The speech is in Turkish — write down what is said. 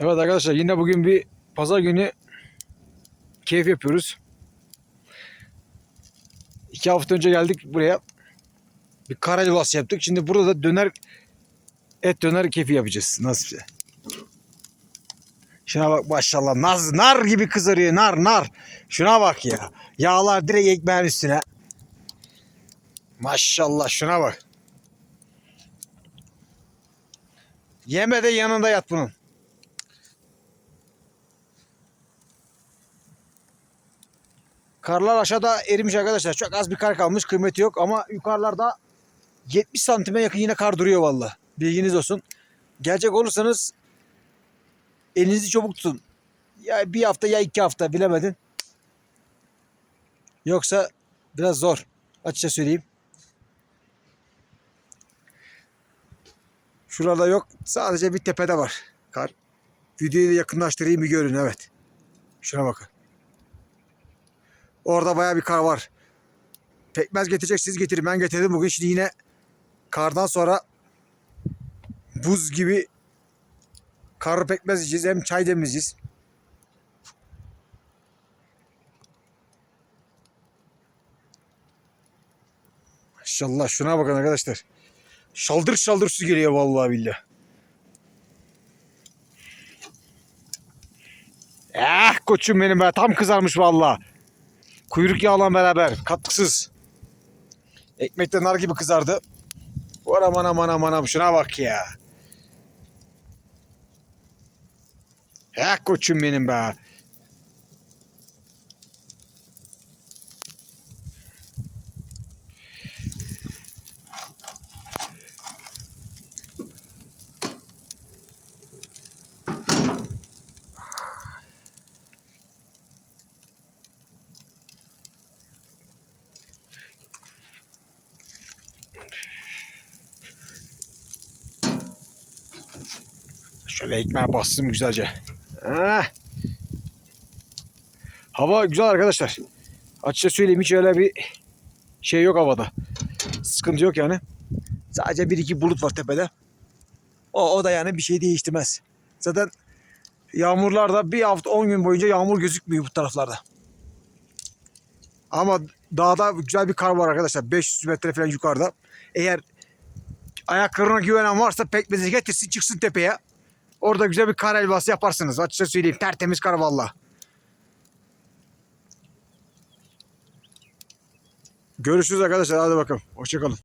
Evet arkadaşlar yine bugün bir pazar günü keyif yapıyoruz. İki hafta önce geldik buraya. Bir kara yaptık. Şimdi burada da döner et döner keyfi yapacağız. Nasipse. Şuna bak maşallah naz, nar gibi kızarıyor nar nar. Şuna bak ya. Yağlar direkt ekmeğin üstüne. Maşallah şuna bak. Yeme de yanında yat bunun. Karlar aşağıda erimiş arkadaşlar. Çok az bir kar kalmış. Kıymeti yok ama yukarılarda 70 santime yakın yine kar duruyor valla. Bilginiz olsun. Gelecek olursanız elinizi çabuk tutun. Ya bir hafta ya iki hafta bilemedin. Yoksa biraz zor. Açıkça söyleyeyim. Şurada yok. Sadece bir tepede var kar. Videoyu yakınlaştırayım bir görün evet. Şuna bakın. Orada baya bir kar var. Pekmez getireceksiniz getirin. Ben getirdim bugün. Şimdi yine kardan sonra buz gibi karı pekmez yiyeceğiz. Hem çay demleyeceğiz. Maşallah şuna bakın arkadaşlar. Şaldır şaldır su geliyor vallahi billahi. Eh koçum benim be tam kızarmış vallahi. Kuyruk yağla beraber katkısız. Ekmekte nar gibi kızardı. Var aman aman aman şuna bak ya. Eh koçum benim be. Şöyle ekmeğe bastım güzelce. Heh. Hava güzel arkadaşlar. Açıkça söyleyeyim hiç öyle bir şey yok havada. Sıkıntı yok yani. Sadece bir iki bulut var tepede. O, o da yani bir şey değiştirmez. Zaten yağmurlarda bir hafta 10 gün boyunca yağmur gözükmüyor bu taraflarda. Ama dağda güzel bir kar var arkadaşlar. 500 metre falan yukarıda. Eğer ayaklarına güvenen varsa pekmezi getirsin çıksın tepeye. Orada güzel bir kar helvası yaparsınız. Açıkça söyleyeyim. Tertemiz kar valla. Görüşürüz arkadaşlar. Hadi bakalım. Hoşçakalın.